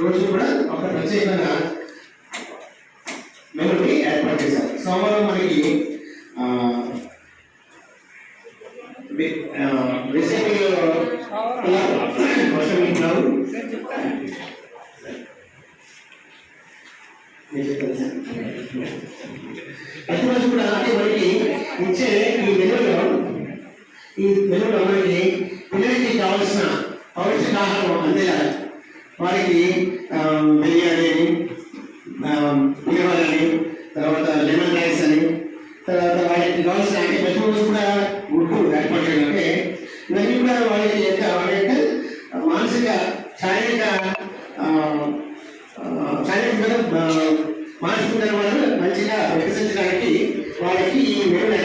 రోజు కూడా ఒక ప్రత్యేకంగా మెమరీ ఏర్పాటు చేశారు. సోమవారం మనకి ఆ, వి- వర్షం ఇంటున్నారు ప్రతిరోజు కూడా అంటే మనకి ఇచ్చే ఈ మెనులో ఈ మెనులో మనకి పిల్లలకి కావాల్సిన పౌష్టికాహారం అందేలా వారికి బిర్యానీ అని పులిహోర తర్వాత లెమన్ రైస్ అని తర్వాత వాళ్ళకి కావాల్సిన అంటే ప్రతిరోజు కూడా గుడ్డు ఏర్పాటు చేయడం అంటే ఇవన్నీ కూడా వాళ్ళకి ఎంత వాళ్ళ యొక్క మానసిక శారీరక శారీరక మానసిక మంచిగా వికసించడానికి వాళ్ళకి ఈ మెను